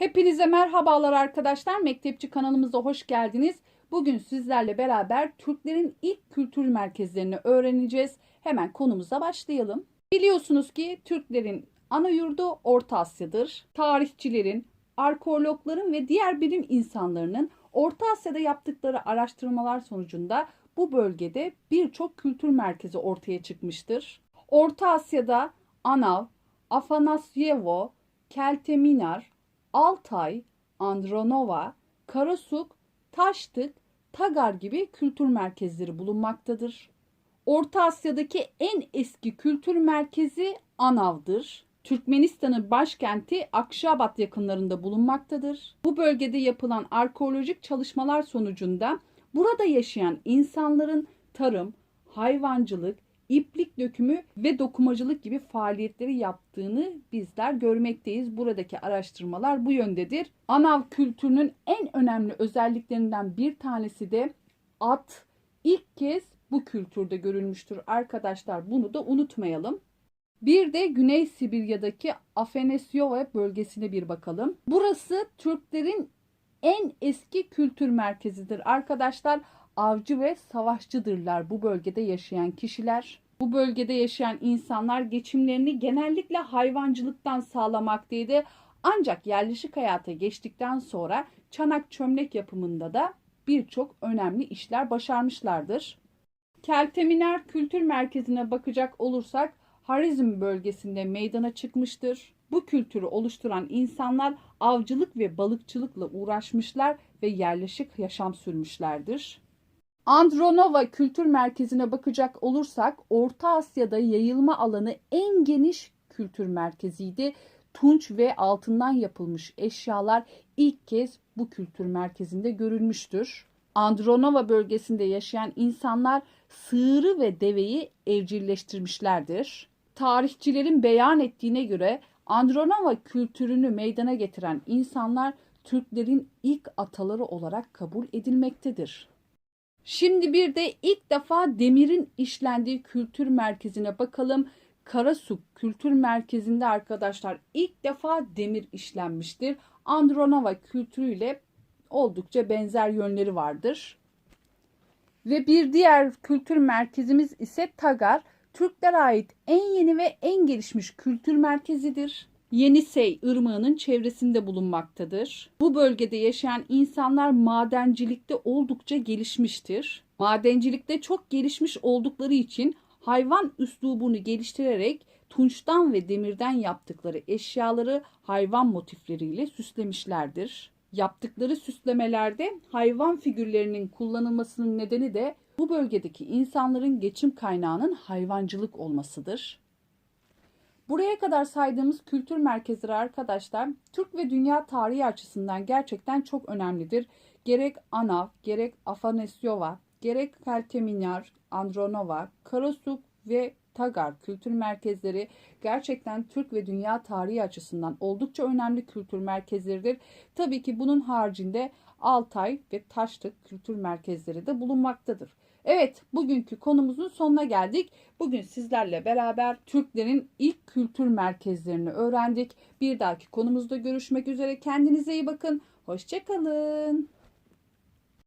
Hepinize merhabalar arkadaşlar. Mektepçi kanalımıza hoş geldiniz. Bugün sizlerle beraber Türklerin ilk kültür merkezlerini öğreneceğiz. Hemen konumuza başlayalım. Biliyorsunuz ki Türklerin ana yurdu Orta Asya'dır. Tarihçilerin, arkeologların ve diğer bilim insanlarının Orta Asya'da yaptıkları araştırmalar sonucunda bu bölgede birçok kültür merkezi ortaya çıkmıştır. Orta Asya'da Anav, Afanasyevo, Kelteminar, Altay, Andronova, Karasuk, Taştık, Tagar gibi kültür merkezleri bulunmaktadır. Orta Asya'daki en eski kültür merkezi Anav'dır. Türkmenistan'ın başkenti Akşabat yakınlarında bulunmaktadır. Bu bölgede yapılan arkeolojik çalışmalar sonucunda burada yaşayan insanların tarım, hayvancılık, iplik dökümü ve dokumacılık gibi faaliyetleri yaptığını bizler görmekteyiz. Buradaki araştırmalar bu yöndedir. Anav kültürünün en önemli özelliklerinden bir tanesi de at ilk kez bu kültürde görülmüştür arkadaşlar. Bunu da unutmayalım. Bir de Güney Sibirya'daki Afanasyova bölgesine bir bakalım. Burası Türklerin en eski kültür merkezidir arkadaşlar. Avcı ve savaşçıdırlar bu bölgede yaşayan kişiler. Bu bölgede yaşayan insanlar geçimlerini genellikle hayvancılıktan sağlamaktaydı. Ancak yerleşik hayata geçtikten sonra çanak çömlek yapımında da birçok önemli işler başarmışlardır. Kelteminer Kültür Merkezi'ne bakacak olursak Harizm bölgesinde meydana çıkmıştır. Bu kültürü oluşturan insanlar avcılık ve balıkçılıkla uğraşmışlar ve yerleşik yaşam sürmüşlerdir. Andronova Kültür Merkezi'ne bakacak olursak Orta Asya'da yayılma alanı en geniş kültür merkeziydi. Tunç ve altından yapılmış eşyalar ilk kez bu kültür merkezinde görülmüştür. Andronova bölgesinde yaşayan insanlar sığırı ve deveyi evcilleştirmişlerdir. Tarihçilerin beyan ettiğine göre Andronova kültürünü meydana getiren insanlar Türklerin ilk ataları olarak kabul edilmektedir. Şimdi bir de ilk defa demirin işlendiği kültür merkezine bakalım. Karasuk Kültür Merkezi'nde arkadaşlar ilk defa demir işlenmiştir. Andronova kültürüyle oldukça benzer yönleri vardır. Ve bir diğer kültür merkezimiz ise Tagar. Türklere ait en yeni ve en gelişmiş kültür merkezidir. Yenisey Irmağı'nın çevresinde bulunmaktadır. Bu bölgede yaşayan insanlar madencilikte oldukça gelişmiştir. Madencilikte çok gelişmiş oldukları için hayvan üslubunu geliştirerek tunçtan ve demirden yaptıkları eşyaları hayvan motifleriyle süslemişlerdir. Yaptıkları süslemelerde hayvan figürlerinin kullanılmasının nedeni de bu bölgedeki insanların geçim kaynağının hayvancılık olmasıdır. Buraya kadar saydığımız kültür merkezleri arkadaşlar Türk ve dünya tarihi açısından gerçekten çok önemlidir. Gerek Anav, gerek Afanasyova, gerek Kelteminar, Andronova, Karasuk ve Tagar kültür merkezleri gerçekten Türk ve dünya tarihi açısından oldukça önemli kültür merkezleridir. Tabii ki bunun haricinde Altay ve Taşlık kültür merkezleri de bulunmaktadır. Evet, bugünkü konumuzun sonuna geldik. Bugün sizlerle beraber Türklerin ilk kültür merkezlerini öğrendik. Bir dahaki konumuzda görüşmek üzere. Kendinize iyi bakın. Hoşçakalın.